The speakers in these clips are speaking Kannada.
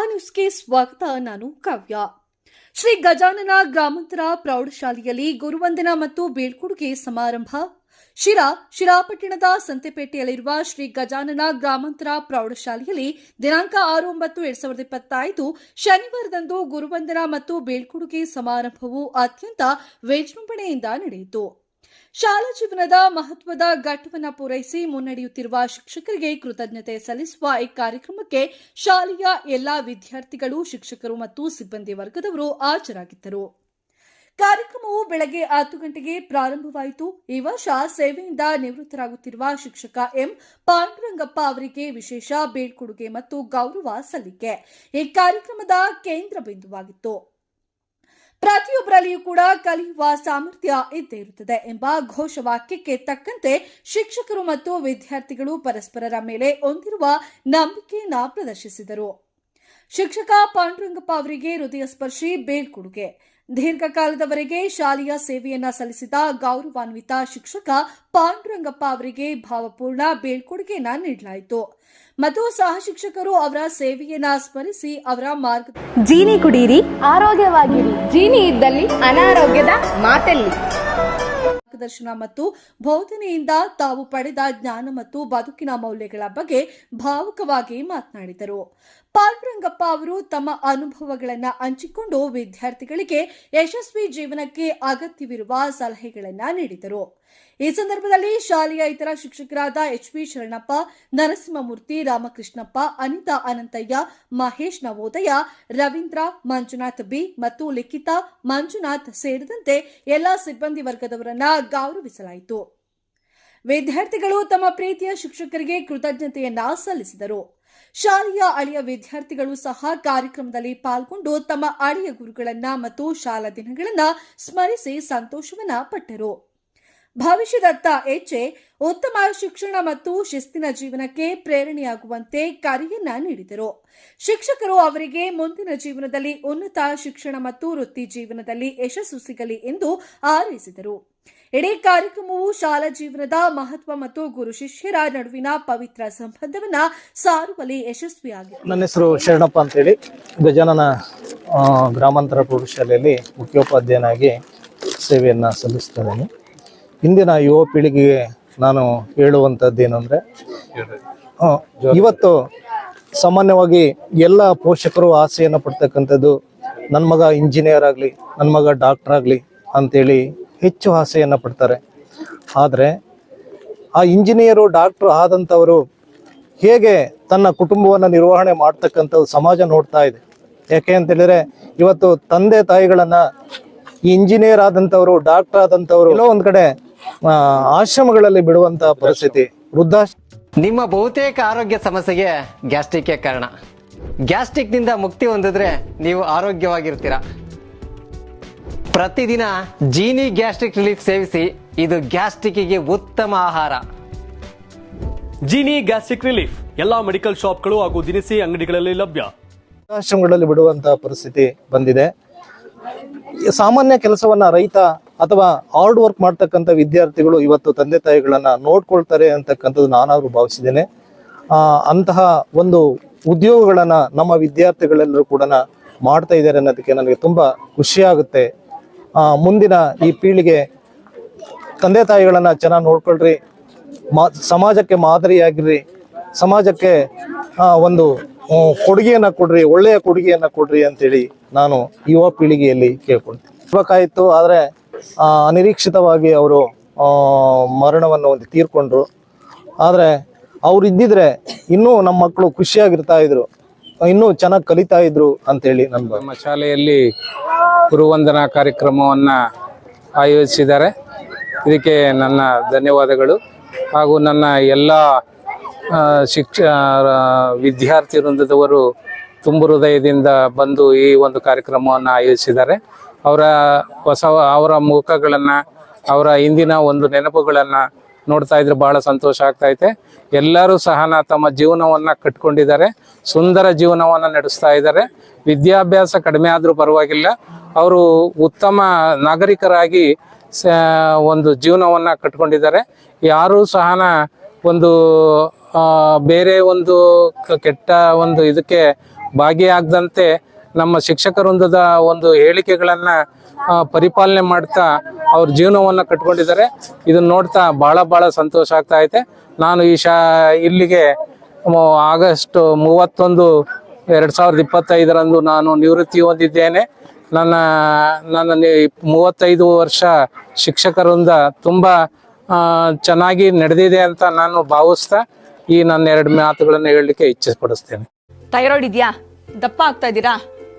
ಮಹಾನ್ಯೂಸ್ಗೆ ಸ್ವಾಗತ. ನಾನು ಕಾವ್ಯ. ಶ್ರೀ ಗಜಾನನ ಗ್ರಾಮಾಂತರ ಪ್ರೌಢಶಾಲೆಯಲ್ಲಿ ಗುರುವಂದನ ಮತ್ತು ಬೀಳ್ಕೊಡುಗೆ ಸಮಾರಂಭ. ಶಿರಾ, ಶಿರಾಪಟ್ಟಣದ ಸಂತೆಪೇಟೆಯಲ್ಲಿರುವ ಶ್ರೀ ಗಜಾನನ ಗ್ರಾಮಾಂತರ ಪ್ರೌಢಶಾಲೆಯಲ್ಲಿ ದಿನಾಂಕ ಆರು ಒಂಬತ್ತು ಎರಡ್ ಸಾವಿರದ ಇಪ್ಪತ್ತೈದು, ಶನಿವಾರದಂದು ಗುರುವಂದನ ಮತ್ತು ಬೀಳ್ಕೊಡುಗೆ ಸಮಾರಂಭವು ಅತ್ಯಂತ ವಿಜೃಂಭಣೆಯಿಂದ ನಡೆಯಿತು. ಶಾಲಾ ಜೀವನದ ಮಹತ್ವದ ಘಟ್ಟವನ್ನು ಪೂರೈಸಿ ಮುನ್ನಡೆಯುತ್ತಿರುವ ಶಿಕ್ಷಕರಿಗೆ ಕೃತಜ್ಞತೆ ಸಲ್ಲಿಸುವ ಈ ಕಾರ್ಯಕ್ರಮಕ್ಕೆ ಶಾಲೆಯ ಎಲ್ಲಾ ವಿದ್ಯಾರ್ಥಿಗಳು, ಶಿಕ್ಷಕರು ಮತ್ತು ಸಿಬ್ಬಂದಿ ವರ್ಗದವರು ಹಾಜರಾಗಿದ್ದರು. ಕಾರ್ಯಕ್ರಮವು ಬೆಳಗ್ಗೆ ಹತ್ತು ಗಂಟೆಗೆ ಪ್ರಾರಂಭವಾಯಿತು. ಈ ವರ್ಷ ಸೇವೆಯಿಂದ ನಿವೃತ್ತರಾಗುತ್ತಿರುವ ಶಿಕ್ಷಕ ಎಂ. ಪಾಂಡುರಂಗಪ್ಪ ಅವರಿಗೆ ವಿಶೇಷ ಬೀಳ್ಕೊಡುಗೆ ಮತ್ತು ಗೌರವ ಸಲ್ಲಿಕೆ. ಈ ಕಾರ್ಯಕ್ರಮದ ಕೇಂದ್ರ ಬಿಂದುವಾಗಿತ್ತು. ಪ್ರತಿಯೊಬ್ಬರಲ್ಲಿಯೂ ಕೂಡ ಕಲಿಯುವ ಸಾಮರ್ಥ್ಯ ಇದ್ದೇ ಇರುತ್ತದೆ ಎಂಬ ಘೋಷವಾಕ್ಯಕ್ಕೆ ತಕ್ಕಂತೆ ಶಿಕ್ಷಕರು ಮತ್ತು ವಿದ್ಯಾರ್ಥಿಗಳು ಪರಸ್ಪರರ ಮೇಲೆ ಹೊಂದಿರುವ ನಂಬಿಕೆಯನ್ನ ಪ್ರದರ್ಶಿಸಿದರು. ಶಿಕ್ಷಕ ಪಾಂಡುರಂಗಪ್ಪ ಅವರಿಗೆ ಹೃದಯ ಸ್ಪರ್ಶಿ ಬೀಳ್ಕೊಡುಗೆ ದೀರ್ಘಕಾಲದವರೆಗೆ ಶಾಲೆಯ ಸೇವೆಯನ್ನ ಸಲ್ಲಿಸಿದ ಗೌರವಾನ್ವಿತ ಶಿಕ್ಷಕ ಪಾಂಡುರಂಗಪ್ಪ ಅವರಿಗೆ ಭಾವಪೂರ್ಣ ಬೀಳ್ಕೊಡುಗೆಯನ್ನ ನೀಡಲಾಯಿತು. ಮತ್ತು ಸಹ ಶಿಕ್ಷಕರು ಅವರ ಸೇವೆಯನ್ನ ಸ್ಮರಿಸಿ ಅವರ ಮಾರ್ಗ ಜೀನಿ ಕುಡಿಯಿರಿ ಆರೋಗ್ಯವಾಗಿರಿ. ಜೀನಿ ಇದ್ದಲ್ಲಿ ಅನಾರೋಗ್ಯದ ಮಾತೆಲ್ಲಿ. ಮಾರ್ಗದರ್ಶನ ಮತ್ತು ಬೋಧನೆಯಿಂದ ತಾವು ಪಡೆದ ಜ್ಞಾನ ಮತ್ತು ಬದುಕಿನ ಮೌಲ್ಯಗಳ ಬಗ್ಗೆ ಭಾವುಕವಾಗಿ ಮಾತನಾಡಿದರು. ಪಾಂಡುರಂಗಪ್ಪ ಅವರು ತಮ್ಮ ಅನುಭವಗಳನ್ನ ಹಂಚಿಕೊಂಡು ವಿದ್ಯಾರ್ಥಿಗಳಿಗೆ ಯಶಸ್ವಿ ಜೀವನಕ್ಕೆ ಅಗತ್ಯವಿರುವ ಸಲಹೆಗಳನ್ನ ನೀಡಿದರು. ಈ ಸಂದರ್ಭದಲ್ಲಿ ಶಾಲೆಯ ಇತರ ಶಿಕ್ಷಕರಾದ H P Sharanappa, Narasimhamurthy, Ramakrishnappa, Anitha Anantaiah, Mahesh Navodaya, Ravindra, Manjunath B ಮತ್ತು ಲಿಖಿತಾ, ಮಂಜುನಾಥ್ ಸೇರಿದಂತೆ ಎಲ್ಲಾ ಸಿಬ್ಬಂದಿ ವರ್ಗದವರನ್ನ ಗೌರವಿಸಲಾಯಿತು. ವಿದ್ಯಾರ್ಥಿಗಳು ತಮ್ಮ ಪ್ರೀತಿಯ ಶಿಕ್ಷಕರಿಗೆ ಕೃತಜ್ಞತೆಯನ್ನ ಸಲ್ಲಿಸಿದರು. ಶಾಲೆಯ ಅಳಿಯ ವಿದ್ಯಾರ್ಥಿಗಳು ಸಹ ಕಾರ್ಯಕ್ರಮದಲ್ಲಿ ಪಾಲ್ಗೊಂಡು ತಮ್ಮ ಅಳಿಯ ಗುರುಗಳನ್ನ ಮತ್ತು ಶಾಲಾ ದಿನಗಳನ್ನ ಸ್ಮರಿಸಿ ಸಂತೋಷವನ್ನ ಪಟ್ಟರು. ಭವಿಷ್ಯದತ್ತ ಹೆಜ್ಜೆ ಉತ್ತಮ ಶಿಕ್ಷಣ ಮತ್ತು ಶಿಸ್ತಿನ ಜೀವನಕ್ಕೆ ಪ್ರೇರಣೆಯಾಗುವಂತೆ ಕರೆಯನ್ನ ನೀಡಿದರು. ಶಿಕ್ಷಕರು ಅವರಿಗೆ ಮುಂದಿನ ಜೀವನದಲ್ಲಿ ಉನ್ನತ ಶಿಕ್ಷಣ ಮತ್ತು ವೃತ್ತಿ ಜೀವನದಲ್ಲಿ ಯಶಸ್ಸು ಸಿಗಲಿ ಎಂದು ಹಾರೈಸಿದರು. ಇಡೀ ಕಾರ್ಯಕ್ರಮವು ಶಾಲಾ ಜೀವನದ ಮಹತ್ವ ಮತ್ತು ಗುರು ಶಿಷ್ಯರ ನಡುವಿನ ಪವಿತ್ರ ಸಂಬಂಧವನ್ನ ಸಾರುವಲ್ಲಿ ಯಶಸ್ವಿಯಾಗಿದೆ. ನನ್ನ ಹೆಸರು ಶರಣಪ್ಪ ಅಂತೇಳಿ. ಗಜಾನನ ಗ್ರಾಮಾಂತರ ಪ್ರೌಢಶಾಲೆಯಲ್ಲಿ ಮುಖ್ಯೋಪಾಧ್ಯಾಯನಾಗಿ ಸೇವೆಯನ್ನು ಸಲ್ಲಿಸ್ತಿದ್ದೇನೆ ಇಂದಿನ ಯುವ ಪೀಳಿಗೆಗೆ ನಾನು ಹೇಳುವಂಥದ್ದು ಏನಂದರೆ ಇವತ್ತು ಸಾಮಾನ್ಯವಾಗಿ ಎಲ್ಲ ಪೋಷಕರು ಆಸೆಯನ್ನು ಪಡ್ತಕ್ಕಂಥದ್ದು ನನ್ನ ಮಗ ಇಂಜಿನಿಯರ್ ಆಗಲಿ ನನ್ನ ಮಗ ಡಾಕ್ಟರ್ ಆಗಲಿ ಅಂತೇಳಿ ಹೆಚ್ಚು ಆಸೆಯನ್ನು ಪಡ್ತಾರೆ. ಆದರೆ ಆ ಇಂಜಿನಿಯರು ಡಾಕ್ಟ್ರು ಆದಂಥವರು ಹೇಗೆ ತನ್ನ ಕುಟುಂಬವನ್ನು ನಿರ್ವಹಣೆ ಮಾಡ್ತಕ್ಕಂಥದ್ದು ಸಮಾಜ ನೋಡ್ತಾ ಇದೆ. ಯಾಕೆ ಅಂತ ಹೇಳಿದ್ರೆ ಇವತ್ತು ತಂದೆ ತಾಯಿಗಳನ್ನ ಇಂಜಿನಿಯರ್ ಆದಂಥವರು ಡಾಕ್ಟರ್ ಆದಂಥವ್ರು ಎಲ್ಲೋ ಒಂದ್ ಕಡೆ ಆಶ್ರಮಗಳಲ್ಲಿ ಬಿಡುವಂತಹ ಪರಿಸ್ಥಿತಿ. ವೃದ್ಧಾಶ್ರ ನಿಮ್ಮ ಬಹುತೇಕ ಆರೋಗ್ಯ ಸಮಸ್ಯೆಗೆ ಗ್ಯಾಸ್ಟ್ರಿಕ್ ಕಾರಣ. ಗ್ಯಾಸ್ಟ್ರಿಕ್ನಿಂದ ಮುಕ್ತಿ ಹೊಂದಿದ್ರೆ ನೀವು ಆರೋಗ್ಯವಾಗಿರ್ತೀರ. ಪ್ರತಿದಿನ ಜೀನಿ ಗ್ಯಾಸ್ಟ್ರಿಕ್ ರಿಲೀಫ್ ಸೇವಿಸಿ ಇದು ಗ್ಯಾಸ್ಟ್ರಿಕ್ಗೆ ಉತ್ತಮ ಆಹಾರ. ಜೀನಿ ಗ್ಯಾಸ್ಟ್ರಿಕ್ ರಿಲೀಫ್ ಎಲ್ಲಾ ಮೆಡಿಕಲ್ ಶಾಪ್ಗಳು ಹಾಗೂ ದಿನಸಿ ಅಂಗಡಿಗಳಲ್ಲಿ ಲಭ್ಯ. ಆಶ್ರಮಗಳಲ್ಲಿ ಬಿಡುವಂತಹ ಪರಿಸ್ಥಿತಿ ಬಂದಿದೆ. ಸಾಮಾನ್ಯ ಕೆಲಸವನ್ನ ರೈತ ಅಥವಾ ಹಾರ್ಡ್ ವರ್ಕ್ ಮಾಡ್ತಕ್ಕಂಥ ವಿದ್ಯಾರ್ಥಿಗಳು ಇವತ್ತು ತಂದೆ ತಾಯಿಗಳನ್ನ ನೋಡ್ಕೊಳ್ತಾರೆ ಅಂತಕ್ಕಂಥದ್ದು ನಾನಾದ್ರೂ ಭಾವಿಸಿದ್ದೇನೆ. ಅಂತಹ ಒಂದು ಉದ್ಯೋಗಗಳನ್ನ ನಮ್ಮ ವಿದ್ಯಾರ್ಥಿಗಳೆಲ್ಲರೂ ಕೂಡ ಮಾಡ್ತಾ ಇದ್ದಾರೆ ಅನ್ನೋದಕ್ಕೆ ನನಗೆ ತುಂಬಾ ಖುಷಿಯಾಗುತ್ತೆ. ಮುಂದಿನ ಈ ಪೀಳಿಗೆ ತಂದೆ ತಾಯಿಗಳನ್ನ ಚೆನ್ನಾಗಿ ನೋಡ್ಕೊಳ್ರಿ, ಮಾ, ಸಮಾಜಕ್ಕೆ ಮಾದರಿಯಾಗಿರ್ರಿ, ಸಮಾಜಕ್ಕೆ ಒಂದು ಕೊಡುಗೆಯನ್ನು ಕೊಡ್ರಿ, ಒಳ್ಳೆಯ ಕೊಡುಗೆಯನ್ನ ಕೊಡ್ರಿ ಅಂತೇಳಿ ನಾನು ಯುವ ಪೀಳಿಗೆಯಲ್ಲಿ ಕೇಳ್ಕೊಳ್ತೀನಿ. ಇರ್ಬೇಕಾಯ್ತು ಆದ್ರೆ ಅನಿರೀಕ್ಷಿತವಾಗಿ ಅವರು ಮರಣವನ್ನು ಒಂದು ತೀರ್ಕೊಂಡ್ರು. ಆದರೆ ಅವ್ರು ಇದ್ದಿದ್ರೆ ಇನ್ನೂ ನಮ್ಮ ಮಕ್ಕಳು ಖುಷಿಯಾಗಿರ್ತಾ ಇದ್ರು. ಇನ್ನೂ ಚೆನ್ನಾಗಿ ಕಲಿತಾ ಇದ್ರು ಅಂತೇಳಿ ಭಾವನೆ. ನಮ್ಮ ಶಾಲೆಯಲ್ಲಿ ಗುರುವಂದನಾ ಕಾರ್ಯಕ್ರಮವನ್ನು ಆಯೋಜಿಸಿದ್ದಾರೆ. ಇದಕ್ಕೆ ನನ್ನ ಧನ್ಯವಾದಗಳು. ಹಾಗೂ ನನ್ನ ಎಲ್ಲ ಶಿಕ್ಷ ವಿದ್ಯಾರ್ಥಿ ವೃಂದದವರು ತುಂಬು ಹೃದಯದಿಂದ ಬಂದು ಈ ಒಂದು ಕಾರ್ಯಕ್ರಮವನ್ನು ಆಯೋಜಿಸಿದ್ದಾರೆ. ಅವರ ಹೊಸ ಅವರ ಮುಖಗಳನ್ನು, ಅವರ ಹಿಂದಿನ ಒಂದು ನೆನಪುಗಳನ್ನು ನೋಡ್ತಾ ಇದ್ರೆ ಬಹಳ ಸಂತೋಷ ಆಗ್ತಾ ಐತೆ. ಎಲ್ಲರೂ ಸಹ ತಮ್ಮ ಜೀವನವನ್ನ ಕಟ್ಕೊಂಡಿದ್ದಾರೆ, ಸುಂದರ ಜೀವನವನ್ನ ನಡೆಸ್ತಾ ಇದ್ದಾರೆ. ವಿದ್ಯಾಭ್ಯಾಸ ಕಡಿಮೆ ಆದರೂ ಪರವಾಗಿಲ್ಲ, ಅವರು ಉತ್ತಮ ನಾಗರಿಕರಾಗಿ ಒಂದು ಜೀವನವನ್ನ ಕಟ್ಕೊಂಡಿದ್ದಾರೆ. ಯಾರೂ ಸಹನ ಒಂದು ಬೇರೆ ಒಂದು ಕೆಟ್ಟ ಒಂದು ಇದಕ್ಕೆ ಭಾಗಿಯಾಗದಂತೆ ನಮ್ಮ ಶಿಕ್ಷಕ ವೃಂದದ ಒಂದು ಹೇಳಿಕೆಗಳನ್ನ ಪರಿಪಾಲನೆ ಮಾಡ್ತಾ ಅವ್ರ ಜೀವನವನ್ನ ಕಟ್ಕೊಂಡಿದ್ದಾರೆ. ಇದನ್ನ ನೋಡ್ತಾ ಬಹಳ ಬಹಳ ಸಂತೋಷ ಆಗ್ತಾ ಐತೆ. ನಾನು ಈ ಶಾ, ಇಲ್ಲಿಗೆ ಆಗಸ್ಟ್ ಮೂವತ್ತೊಂದು, ಎರಡ್ ಸಾವಿರದ ಇಪ್ಪತ್ತೈದರಂದು ನಾನು ನಿವೃತ್ತಿ ಹೊಂದಿದ್ದೇನೆ. ನನ್ನ ನನ್ನ ಮೂವತ್ತೈದು ವರ್ಷ ಶಿಕ್ಷಕರಿಂದ ತುಂಬಾ ಚೆನ್ನಾಗಿ ನಡೆದಿದೆ ಅಂತ ನಾನು ಭಾವಿಸ್ತಾ ಈ ನನ್ನ ಎರಡು ಮಾತುಗಳನ್ನು ಹೇಳಲಿಕ್ಕೆ ಇಚ್ಛೆಪಡಿಸ್ತೇನೆ. ಥೈರಾಯ್ಡ್ ಇದೆಯಾ? ದಪ್ಪ ಆಗ್ತಾ ಇದ್ದೀರಾ?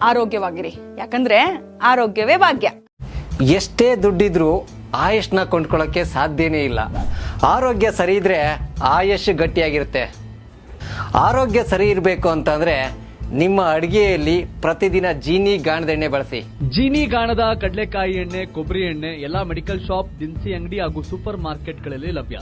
ಆರೋಗ್ಯವಾಗಿರಿ. ಯಾಕಂದ್ರೆ ಆರೋಗ್ಯವೇ ಭಾಗ್ಯ. ಎಷ್ಟೇ ದುಡ್ಡಿದ್ರೂ ಆಯುಷ್ನ ಕೊಂಡ್ಕೊಳ್ಳೋಕೆ ಸಾಧ್ಯನೇ ಇಲ್ಲ. ಆರೋಗ್ಯ ಸರಿ ಇದ್ರೆ ಆಯುಷ್ ಗಟ್ಟಿಯಾಗಿರುತ್ತೆ. ಆರೋಗ್ಯ ಸರಿ ಇರಬೇಕು ಅಂತಂದ್ರೆ ನಿಮ್ಮ ಅಡಿಗೆಯಲ್ಲಿ ಪ್ರತಿದಿನ ಜೀನಿ ಗಾಣದ ಎಣ್ಣೆ ಬಳಸಿ. ಜೀನಿ ಗಾಣದ ಕಡಲೆಕಾಯಿ ಎಣ್ಣೆ ಕೊಬ್ಬರಿ ಎಣ್ಣೆ ಎಲ್ಲಾ ಮೆಡಿಕಲ್ ಶಾಪ್ ದಿನಸಿ ಅಂಗಡಿ ಹಾಗೂ ಸೂಪರ್ ಮಾರ್ಕೆಟ್ಗಳಲ್ಲಿ ಲಭ್ಯ.